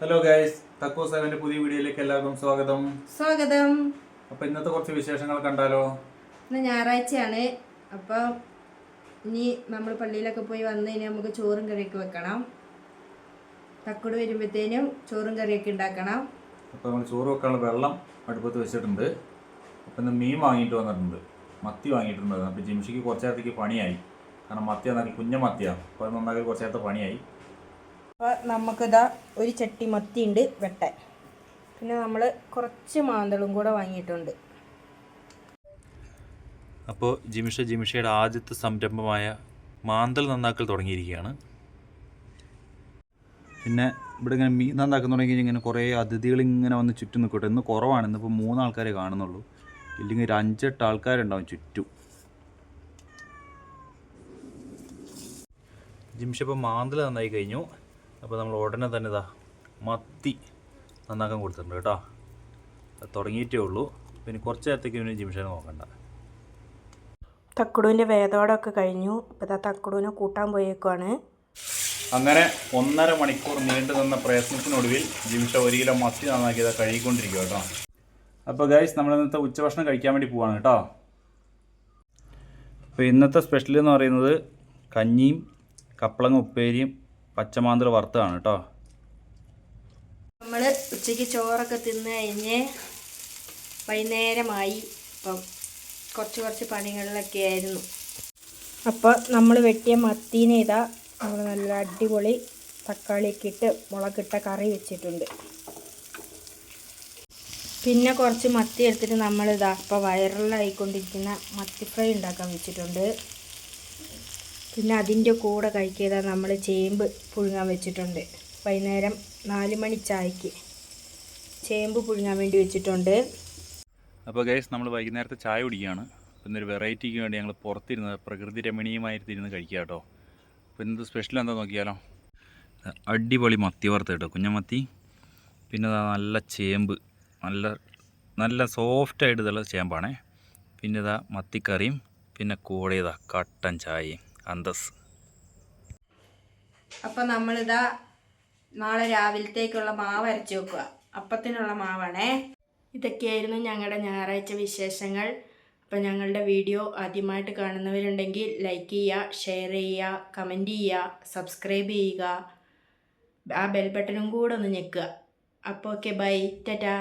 Hello guys തക്കോ സെവന്റെ പുതിയ വീഡിയോയിലേക്ക് എല്ലാവർക്കും സ്വാഗതം. സ്വാഗതം. അപ്പൊ ഇന്നത്തെ കുറച്ച് വിശേഷങ്ങൾ കണ്ടാലോ? ഇന്ന് ഞായറാഴ്ചയാണ്. അപ്പൊ ഇനി നമ്മൾ പള്ളിയിലൊക്കെ പോയി വന്നു നമുക്ക് ചോറും കറിയൊക്കെ വെക്കണം. തക്കോട് വരുമ്പോഴത്തേനും ചോറും കറിയൊക്കെ ഉണ്ടാക്കണം. അപ്പൊ നമ്മൾ ചോറ് വെക്കാനുള്ള വെള്ളം അടുപ്പത്ത് വെച്ചിട്ടുണ്ട്. അപ്പൊ ഇന്ന് മീൻ വാങ്ങിയിട്ട് വന്നിട്ടുണ്ട്. മത്തി വാങ്ങിയിട്ടുണ്ട് അപ്പൊ ജിംഷിക്ക് കുറച്ച് നേരത്തേക്ക് പണിയായി. കാരണം മത്തി നന്നാക്കി കുഞ്ഞ മത്തിയാണ് അപ്പൊ അത് നന്നാക്കി കുറച്ച് നേരത്തെ പണിയായി. അപ്പോൾ നമുക്കിതാ ഒരു ചട്ടി മത്തി ഉണ്ട് വെട്ടാൻ. പിന്നെ നമ്മൾ കുറച്ച് മാന്തളും കൂടെ വാങ്ങിയിട്ടുണ്ട്. അപ്പോൾ ജിമിഷ ജിമിഷയുടെ ആദ്യത്തെ സംരംഭമായ മാന്തൽ നന്നാക്കൽ തുടങ്ങിയിരിക്കുകയാണ്. പിന്നെ ഇവിടെ ഇങ്ങനെ മീൻ നന്നാക്കാൻ തുടങ്ങി ഇങ്ങനെ കുറേ അതിഥികൾ ഇങ്ങനെ വന്ന് ചുറ്റും നിൽക്കട്ടെ. ഇന്ന് കുറവാണ്. ഇന്നിപ്പോൾ മൂന്നാൾക്കാരെ കാണുന്നുള്ളൂ. ഇല്ലെങ്കിൽ ഒരു അഞ്ചെട്ട് ആൾക്കാരുണ്ടാവും ചുറ്റും. ജിംഷ ഇപ്പോൾ മാന്തൽ നന്നായി കഴിഞ്ഞു. അപ്പോൾ നമ്മൾ ഉടനെ തന്നെ ഇതാ മത്തി നന്നാക്കാൻ കൊടുത്തിട്ടുണ്ട് കേട്ടോ. അത് തുടങ്ങിയിട്ടേ ഉള്ളൂ. പിന്നെ കുറച്ച് നേരത്തേക്ക് ഇവന് ജിംഷനെ നോക്കണ്ട. തക്കുടുവിന്റെ വേദോടൊക്കെ കഴിഞ്ഞു. ഇപ്പോൾ ഇതാ തക്കുടുവിനെ കൂട്ടാൻ പോയേക്കുവാണ്. അങ്ങനെ ഒന്നര മണിക്കൂർ നീണ്ടു നിന്ന പ്രയത്നത്തിനൊടുവിൽ ജിംഷ ഒരു കിലോ മത്തി നന്നാക്കിയത് കഴുകിക്കൊണ്ടിരിക്കുക കേട്ടോ. അപ്പോൾ ഗൈസ് നമ്മൾ ഇന്നത്തെ ഉച്ചഭക്ഷണം കഴിക്കാൻ വേണ്ടി പോവാണ് കേട്ടോ. അപ്പോൾ ഇന്നത്തെ സ്പെഷ്യൽ എന്ന് പറയുന്നത് കഞ്ഞിയും കപ്പളങ്ങ ഉപ്പേരിയും പച്ചമാന്തൽ വറുത്തതാണ് കേട്ടോ. നമ്മൾ ഉച്ചയ്ക്ക് ചോറൊക്കെ തിന്ന് കഴിഞ്ഞ് വൈകുന്നേരമായി. ഇപ്പം കുറച്ച് കുറച്ച് പണികളിലൊക്കെ ആയിരുന്നു. അപ്പോൾ നമ്മൾ വെട്ടിയ മത്തീനെ ഇതാ നമ്മൾ നല്ല അടിപൊളി തക്കാളിയൊക്കെ ഇട്ട് മുളകിട്ട കറി വെച്ചിട്ടുണ്ട്. പിന്നെ കുറച്ച് മത്തി എടുത്തിട്ട് നമ്മളിതാ ഇപ്പോൾ വൈറലായിക്കൊണ്ടിരിക്കുന്ന മത്തി ഫ്രൈ ഉണ്ടാക്കാൻ വെച്ചിട്ടുണ്ട്. പിന്നെ അതിന്റെ കൂടെ കഴിക്കുക നമ്മൾ ചേമ്പ് പുഴുങ്ങാൻ വെച്ചിട്ടുണ്ട്. വൈകുന്നേരം നാല് മണി ചായക്ക് ചേമ്പ് പുഴുങ്ങാൻ വേണ്ടി വെച്ചിട്ടുണ്ട്. അപ്പോൾ ഗൈസ് നമ്മൾ വൈകുന്നേരത്തെ ചായ കുടിക്കുകയാണ്. ഇന്നൊരു വെറൈറ്റിക്ക് വേണ്ടി ഞങ്ങൾ പുറത്തിരുന്ന് പ്രകൃതി രമണീയമായിരുന്നിരുന്ന് കഴിക്കുക കേട്ടോ. അപ്പോൾ ഇന്നത്തെ സ്പെഷ്യൽ എന്താ നോക്കിയാലോ? അടിപൊളി മത്തി വറുത്ത് കേട്ടോ കുഞ്ഞമത്തി പിന്നെ നല്ല ചേമ്പ് നല്ല നല്ല സോഫ്റ്റായിട്ട് ഇതുള്ള ചേമ്പാണേ. പിന്നെ ഇതാ മത്തിക്കറിയും പിന്നെ കൂടെ ഇതാ കട്ടൻ ചായയും. അന്തസ് അപ്പോൾ നമ്മളിതാ നാളെ രാവിലത്തേക്കുള്ള മാവ് അരച്ച് വെക്കുക അപ്പത്തിനുള്ള മാവാണേ. ഇതൊക്കെയായിരുന്നു ഞങ്ങളുടെ ഞായറാഴ്ച വിശേഷങ്ങൾ. അപ്പം ഞങ്ങളുടെ വീഡിയോ ആദ്യമായിട്ട് കാണുന്നവരുണ്ടെങ്കിൽ ലൈക്ക് ചെയ്യുക ഷെയർ ചെയ്യുക കമന്റ് ചെയ്യുക സബ്സ്ക്രൈബ് ചെയ്യുക. ആ ബെൽ ബട്ടണും കൂടെ ഒന്ന് ഞെക്കുക. അപ്പോൾ ഓക്കെ ബൈ. ടാറ്റാ.